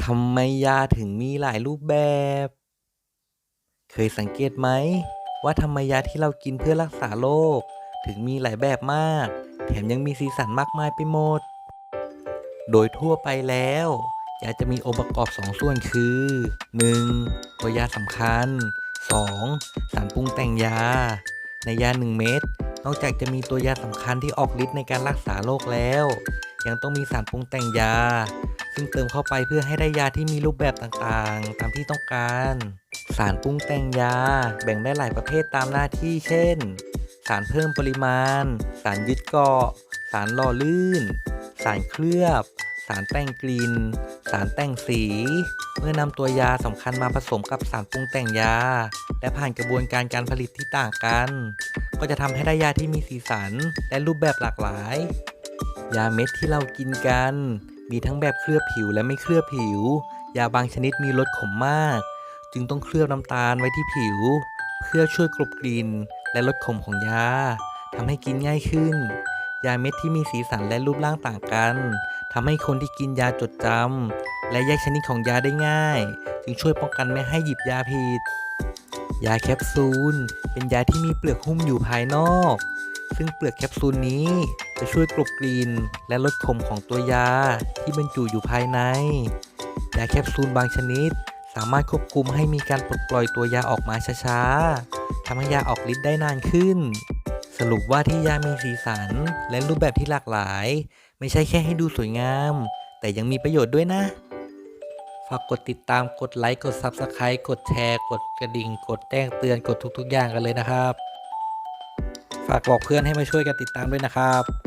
ทำไมยาถึงมีหลายรูปแบบ เคยสังเกตไหม ว่าทำไมยาที่เรากินเพื่อรักษาโรคถึงมีหลายแบบมาก แถมยังมีสีสันมากมายไปหมด โดยทั่วไปแล้ว ยาจะมีองค์ประกอบ 2 ส่วนคือ 1. ตัวยาสำคัญ 2. สารปรุงแต่งยา ในยา 1 เม็ดนอกจากจะมีตัวยาสำคัญที่ออกฤทธิ์ในการรักษาโรคแล้ว ยังต้องมีสารปรุงแต่งยา ซึ่งเติมเข้าไปเพื่อให้ได้ยาที่มีรูปแบบต่างๆ ตามที่ต้องการ สารปรุงแต่งยา แบ่งได้หลายประเภทตามหน้าที่เช่น สารเพิ่มปริมาณ สารยึดเกาะ สารหล่อลื่น สารเคลือบ สารแต่งกลิ่น สารแต่งสี เมื่อนำตัวยาสำคัญมาผสมกับสารปรุงแต่งยา และผ่านกระบวนการการผลิตที่ต่างกัน ก็จะทำให้ได้ยาที่มีสีสันและรูปแบบหลากหลาย ยาเม็ดที่เรากินกัน มีทั้งแบบเคลือบผิวและไม่เคลือบผิว ยาบางชนิดมีรสขมมาก จึงต้องเคลือบน้ำตาลไว้ที่ผิว เพื่อช่วยกลบกลิ่นและลดขมของยาทำให้กินง่ายขึ้น ยาเม็ดที่มีสีสันและรูปร่างต่างกันทำให้คนที่กินยาจดจำและแยกชนิดของยาได้ง่าย จึงช่วยป้องกันไม่ให้หยิบยาผิด ยาแคปซูล เป็นยาที่มีเปลือกหุ้มอยู่ภายนอก ซึ่งเปลือกแคปซูลนี้ จะช่วยกลบกลิ่นและลดขมของตัวยาที่บรรจุอยู่ภายใน ยาแคปซูลบางชนิด สามารถควบคุมให้มีการปลดปล่อยตัวยาออกมาช้าๆทำให้ยาออกฤทธิ์ได้นานขึ้น สรุปว่าที่ยามีสีสันและรูปแบบที่หลากหลาย ไม่ใช่แค่ให้ดูสวยงาม แต่ยังมีประโยชน์ด้วยนะ ฝากกดติดตามกดไลค์กด Subscribe กดแชร์ กดกระดิ่ง กดแจ้งเตือนกดทุกๆ อย่างกันเลยนะครับฝากบอกเพื่อนให้มาช่วยกันติดตามด้วยนะครับ